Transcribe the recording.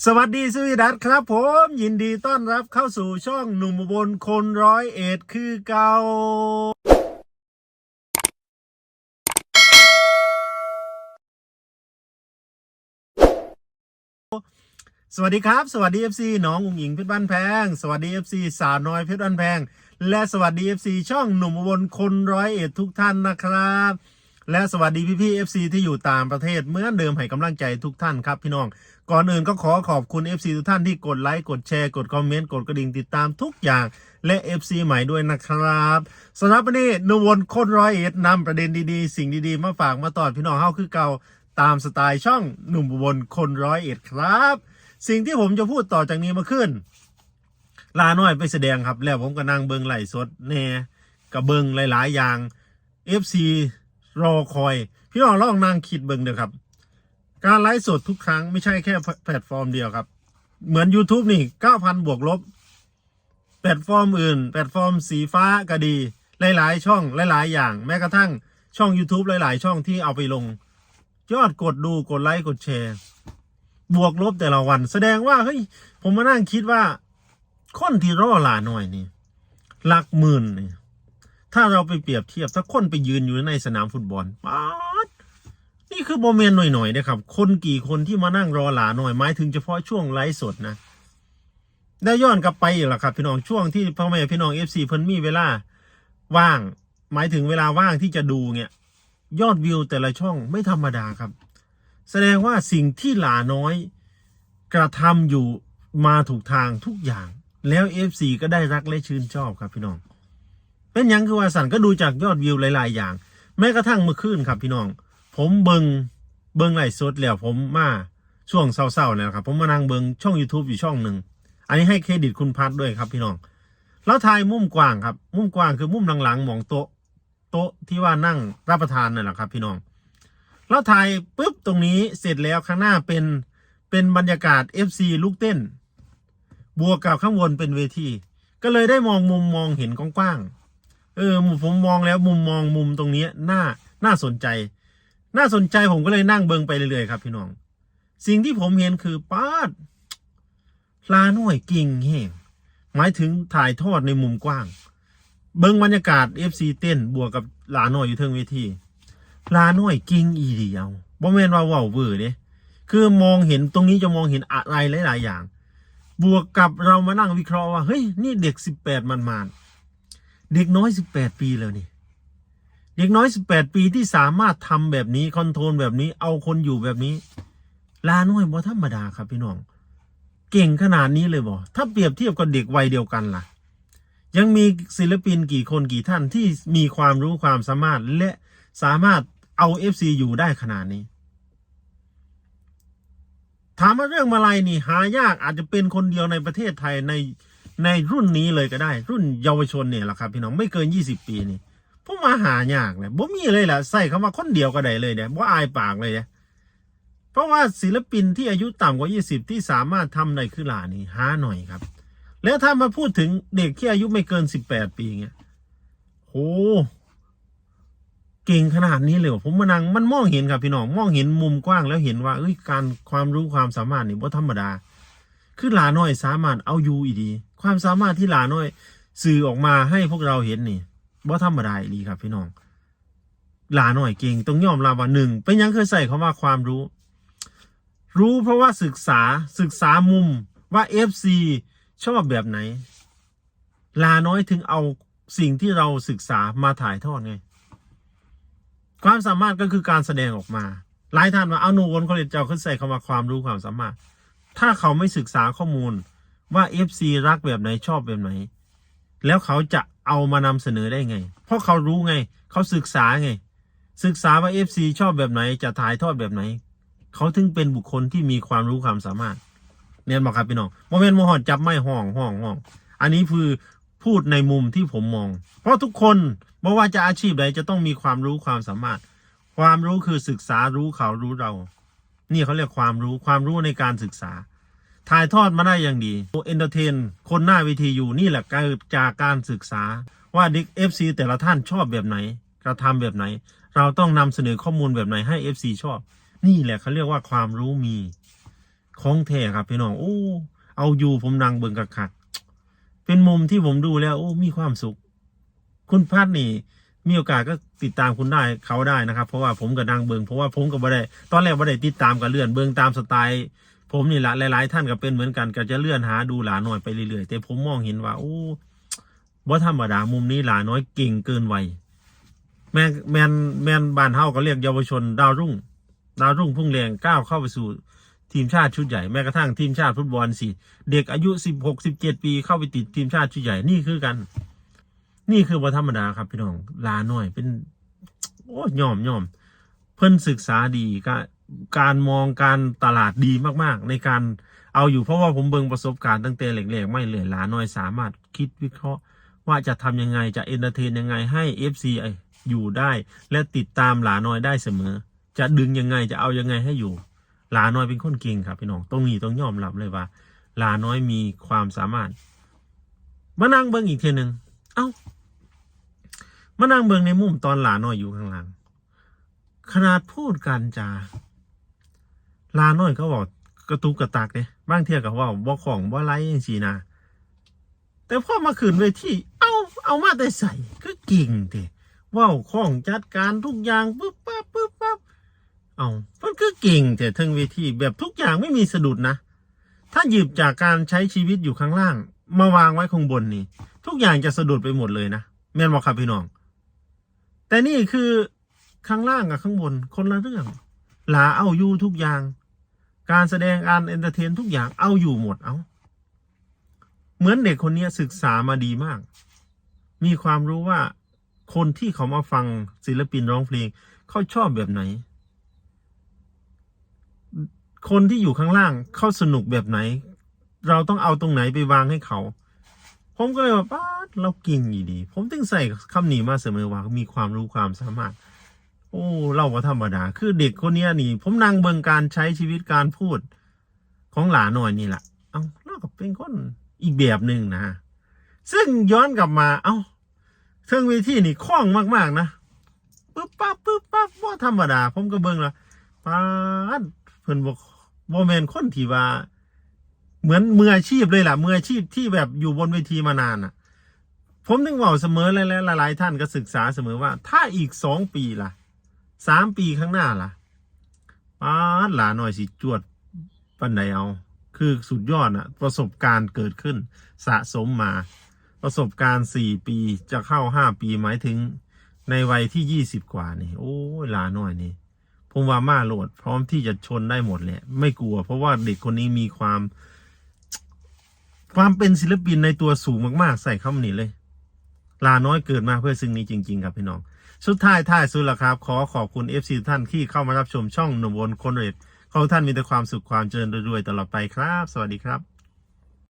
สวัสดีสวีดัตครับผมยินดีต้อนรับเข้าสู่ช่องหนุ่มบนคนร้อยเอ็ดคือเก่าสวัสดีครับ สวัสดี FC น้องอุ๋งอิงเพชรบ้านแพง สวัสดี FC สาวน้อยเพชรบ้านแพง และสวัสดี FC ช่องหนุ่มบลคนร้อยเอ็ดทุกท่านนะครับ และสวัสดีพี่พี่ FC ที่อยู่ต่างประเทศเหมือนเดิมให้กำลังใจทุกท่านครับพี่น้อง ก่อนอื่นก็ขอขอบคุณ FC ทุกท่านที่กดไลค์กดแชร์กดคอมเมนต์กดกระดิ่งติดตามทุกอย่างและ FC ใหม่ด้วยนะครับสำหรับวันนี้นุวนคนร้อยเอ็ดนำประเด็นดีๆ สิ่งดีๆ มาฝากมาตอดพี่น้องเฮาคือเก่าตามสไตล์ช่องหนุ่มอุบลคนร้อยเอ็ดครับ สิ่งที่ผมจะพูดต่อจากนี้มาขึ้นลาน้อยไปแสดงครับ แล้วผมก็นั่งเบิงไหลสดแน่กับเบิงหลาย ๆ อย่าง FC รอคอย พี่น้องลองนั่งคิดเบิงเด้อครับ การไลฟ์สดทุกครั้งไม่ใช่แค่แพลตฟอร์มเดียวครับ เหมือน YouTube นี่ 9,000 บวกลบ แพลตฟอร์มอื่น แพลตฟอร์มสีฟ้าก็ดี หลาย ๆ ช่องหลาย ๆ อย่าง แม้กระทั่งช่อง YouTube หลาย ๆ ช่องที่เอาไปลง ยอดกดดูกดไลค์กดแชร์ บวกลบแต่ละวัน แสดงว่าเฮ้ยผมมานั่งคิดว่าคนที่รอหลาหน่อยนี่หลักหมื่นนี่ ถ้าเราไปเปรียบเทียบสักคนไปยืนอยู่ในสนามฟุตบอลป๊าดนี่คือโมเมนต์หน่อยๆนะครับ คนกี่คนที่มานั่งรอหลาหน่อย หมายถึงเฉพาะช่วงไลฟ์สดนะ ได้ย้อนกลับไปอีกแล้วครับ พี่น้องช่วงที่พ่อแม่พี่น้องเอฟซีเพิ่นมีเวลาว่าง หมายถึงเวลาว่างที่จะดูเนี่ยยอดวิวแต่ละช่องไม่ธรรมดาครับ แสดงว่าสิ่งที่หลาน้อย กระทำอยู่มาถูกทางทุกอย่าง แล้วเอฟซีก็ได้รักและชื่นชอบครับพี่น้อง เป็นยังคือว่าสันก็ดูจากยอดวิวหลาย ๆ อย่าง แม้กระทั่งเมื่อคืนครับพี่น้อง ผมเบิงเบิงไลฟ์สดแล้วผมมาช่วงเศร้าๆเนี่ยนะครับผมมานั่งเบิงช่อง YouTube อยู่ช่องหนึ่งอันนี้ให้เครดิตคุณพัดด้วยครับพี่น้องแล้วถ่ายมุมกว้างครับ มุมกว้างคือมุมหลังๆมองโต๊ะโต๊ะที่ว่านั่งรับประทานนั่นแหละครับ พี่น้องแล้วถ่ายปุ๊บตรงนี้เสร็จแล้วข้างหน้าเป็นเป็นบรรยากาศ FC ลูกเต้น บวกกับข้างบนเป็นเวที ก็เลยได้มองมุมมองเห็นกว้างๆ เออผมมองแล้วมุมมองมุมตรงนี้น่าน่าสนใจ น่าสนใจผมก็เลยนั่งเบิงไปเรื่อยๆครับ พี่น้อง สิ่งที่ผมเห็นคือป้าดลาหน่วยกิ่งแห้งหมายถึงถ่ายทอดในมุมกว้าง เบิงบรรยากาศ FC เต้นบวกกับลาหน่อยอยู่เทิงเวทีลาหน่อยกิ่งอีเดียวบ่แม่นว่าว้าเวอร์เด้คือมองเห็นตรงนี้จะมองเห็นอะไรหลาย ๆ อย่าง บวกกับเรามานั่งวิเคราะห์ว่าเฮ้ยนี่เด็กสิบแปดมันมาน เด็กน้อยสิบแปดปีแล้วนี่ เด็กน้อยสิบแปดปีที่สามารถทำแบบนี้คอนโทรลแบบนี้ เอาคนอยู่แบบนี้ ลาน้อยบ่ธรรมดาครับพี่น้อง เก่งขนาดนี้เลยบ่ถ้าเปรียบเทียบกับเด็กวัยเดียวกันล่ะ ยังมีศิลปินกี่คนกี่ท่านที่มีความรู้ความสามารถและสามารถเอาเอฟซีอยู่ได้ขนาดนี้ถามว่าเรื่องมาลัยนี่หายากอาจจะเป็นคนเดียวในประเทศไทยใน ในรุ่นนี้เลยก็ได้ รุ่นเยาวชนเนี่ยแหละครับพี่น้องไม่เกินยี่สิบปีนี่ผมมาหายากเลยบ่มีเลยแหละใส่คำว่าคนเดียวก็ได้เลยเนี่ยว่อายปากเลยเนี่ยเพราะว่าศิลปินที่อายุต่ำกว่ายี่สิบที่สามารถทำได้คือหลานี่หาหน่อยครับ แล้วถ้ามาพูดถึงเด็กที่อายุไม่เกินสิบแปดปีเงี้ยโหเก่งขนาดนี้เลยผมมานั่งมันมองเห็นครับพี่น้องมองเห็นมุมกว้างแล้วเห็นว่าเอ้ยการความรู้ความสามารถนี่บ่ธรรมดา คือหลาน้อยสามารถเอาอยู่อีดี ความสามารถที่หลาน้อย สื่อออกมาให้พวกเราเห็นนี่บ่ธรรมดาอีดีครับ พี่น้อง หลาน้อยเก่งต้องยอมรับว่าหนึ่งเป็นยังเคยใส่คำว่าความรู้ รู้เพราะว่าศึกษาศึกษามุมว่า FC ชอบแบบไหน ลาน้อยถึงเอาสิ่งที่เราศึกษามาถ่ายทอดไงความสามารถก็คือการแสดงออกมา หลายท่านว่าเอาหนูวนเขาเลยเจ้าขึ้นใส่คำว่าความรู้ความสามารถ ถ้าเขาไม่ศึกษาข้อมูลว่า FC รักแบบไหนชอบแบบไหน แล้วเขาจะเอามานำเสนอได้ไง เพราะเขารู้ไง เขาศึกษาไง ศึกษาว่า FC ชอบแบบไหน จะถ่ายทอดแบบไหน เขาถึงเป็นบุคคลที่มีความรู้ความสามารถเนี่ยบอกครับพี่น้องโมเมนต์โมหอนจับไม่ห้องห้องห้อง อันนี้คือพูดในมุมที่ผมมอง เพราะทุกคนไม่ว่าจะอาชีพใดจะต้องมีความรู้ความสามารถ ความรู้คือศึกษารู้เขารู้เรา นี่เขาเรียกความรู้ความรู้ในการศึกษา ถ่ายทอดมาได้อย่างดีเอนเตอร์เทน คนหน้าเวทีอยู่นี่แหละกิดจากการศึกษา ว่าเด็ก FC แต่ละท่านชอบแบบไหนกระทำแบบไหน เราต้องนำเสนอข้อมูลแบบไหนให้ FC ชอบ นี่แหละเขาเรียกว่าความรู้มีของแท้ครับพี่น้องโอ้เอาอยู่ผมนั่งเบิ่งคักๆเป็นมุมที่ผมดูแล้ว โอ้มีความสุข คุณพัดนี่ มีโอกาสก็ติดตามคุณได้เขาได้นะครับ เพราะว่าผมกับนางเบิงเพราะว่าผมกับบ่ได้ตอนแรกบ่ได้ติดตามกับเลื่อนเบิงตามสไตล์ผมนี่แหละหลาย ๆ ท่านก็เป็นเหมือนกันก็จะเลื่อนหาดูหลาน้อยไปเรื่อย ๆ แต่ผมมองเห็นว่าโอ้บ่ธรรมดามุมนี้หลาน้อยเก่งเกินวัยแมนแมนแมนบานเฮาก็เรียกเยาวชนดาวรุ่ง ดาวรุ่งพุ่งแรงก้าวเข้าไปสู่ทีมชาติชุดใหญ่แม้กระทั่งทีมชาติฟุตบอลสิเด็กอายุสิบหกสิบเจ็ดปีเข้าไปติดทีมชาติชุดใหญ่นี่คือกัน นี่คือวัธรรมดาครับพี่น้องลาหน่อยเป็น โอ้ยอมยอม เพิ่นศึกษาดีก็การมองการตลาดดีมากๆ ในการเอาอยู่เพราะว่าผมเบิ่งประสบการณ์ตั้งแต่เล็กๆไม่เลยลาหน้อยสามารถคิดวิเคราะห์ ว่าจะทำยังไงจะเอนเตอร์เทนยังไงให้ FC อยู่ได้ และติดตามหลาน้อยได้เสมอ จะดึงยังไงจะเอายังไงให้อยู่ หลาน้อยเป็นคนเก่งครับพี่น้องตรงนี้ต้องยอมรับเลยว่าหลาน้อยมีความสามารถ มานั่งเบิ่งอีกทีหนึ่งเอ้า มานั่งเบิ่งในมุมตอนหลาน้อยอยู่ข้างหลัง ขนาดพูดกันจาหลาน้อยเขาบอกกระตุกกระตักเนี่ยบางเที่ยกับว่าบ่ของบ่ไรอย่างสีนะแต่พอมาขึ้นเวทีเอาเอามาแต่ใส่ก็เก่งเถว้าของจัดการทุกอย่างปึ๊บปั๊บปึ๊บปั๊บเอามันก็เก่งแต่ทั้งเวทีแบบทุกอย่างไม่มีสะดุดนะ ถ้าหยิบจากการใช้ชีวิตอยู่ข้างล่าง มาวางไว้ข้างบนนี่ ทุกอย่างจะสะดุดไปหมดเลยนะแม่นบอกครับพี่น้อง แต่นี่คือข้างล่างกับข้างบนคนละเรื่อง หลาเอาอยู่ทุกอย่าง การแสดงการเอนเตอร์เทนทุกอย่างเอาอยู่หมดเอาเหมือนเด็กคนนี้ศึกษามาดีมาก มีความรู้ว่าคนที่เขามาฟังศิลปินร้องเพลง เขาชอบแบบไหน คนที่อยู่ข้างล่างเขาสนุกแบบไหน เราต้องเอาตรงไหนไปวางให้เขา ผมก็เลยว่าป้าดเราเก่งอยู่ดี ผมถึงใส่คำนี้มาเสมอว่ามีความรู้ความสามารถ โอ้เราว่าธรรมดา คือเด็กคนนี้นี่ ผมนั่งเบิ่งการใช้ชีวิตการพูด ของหลานหน่อยนี่แหละเอ้าเราก็เป็นคนอีกแบบหนึ่งนะ ซึ่งย้อนกลับมา เอ้าเทิงเวทีนี่คล่องมาก ๆ นะปึ๊บปั๊บปึ๊บปั๊บว่าธรรมดา ผมก็เบิ่งละป้าดเพิ่นบอกบ่แมนคนที่ว่า เหมือนมืออาชีพเลยล่ะมืออาชีพที่แบบอยู่บนเวทีมานานอะ ผมถึงบอกเสมอและหลายๆท่านก็ศึกษาเสมอว่า ถ้าอีกสองปีล่ะสามปีข้างหน้าล่ะป้าหลาหน่อยสิจวดปันใดเอา คือสุดยอดอะประสบการณ์เกิดขึ้น สะสมมา ประสบการณ์สี่ปีจะเข้าห้าปีหมายถึง ในวัยที่ยี่สิบกว่านี่ โอ้หลาหน่อยนี่ผมว่ามาโหลด พร้อมที่จะชนได้หมดแหละไม่กลัว เพราะว่าเด็กคนนี้มีความ ความเป็นศิลปินในตัวสูงมากๆ ใส่คำนี้เลย ลาน้อยเกิดมาเพื่อซึ่งนี้จริง ๆ ครับพี่น้อง สุดท้ายท้ายสุดละครับ ขอขอบคุณ FC ทุกท่านที่เข้ามารับชมช่องหนุ่มวนคนเรศของท่านมีแต่ความสุขความเจริญรวยๆตลอดไปครับ สวัสดีครับ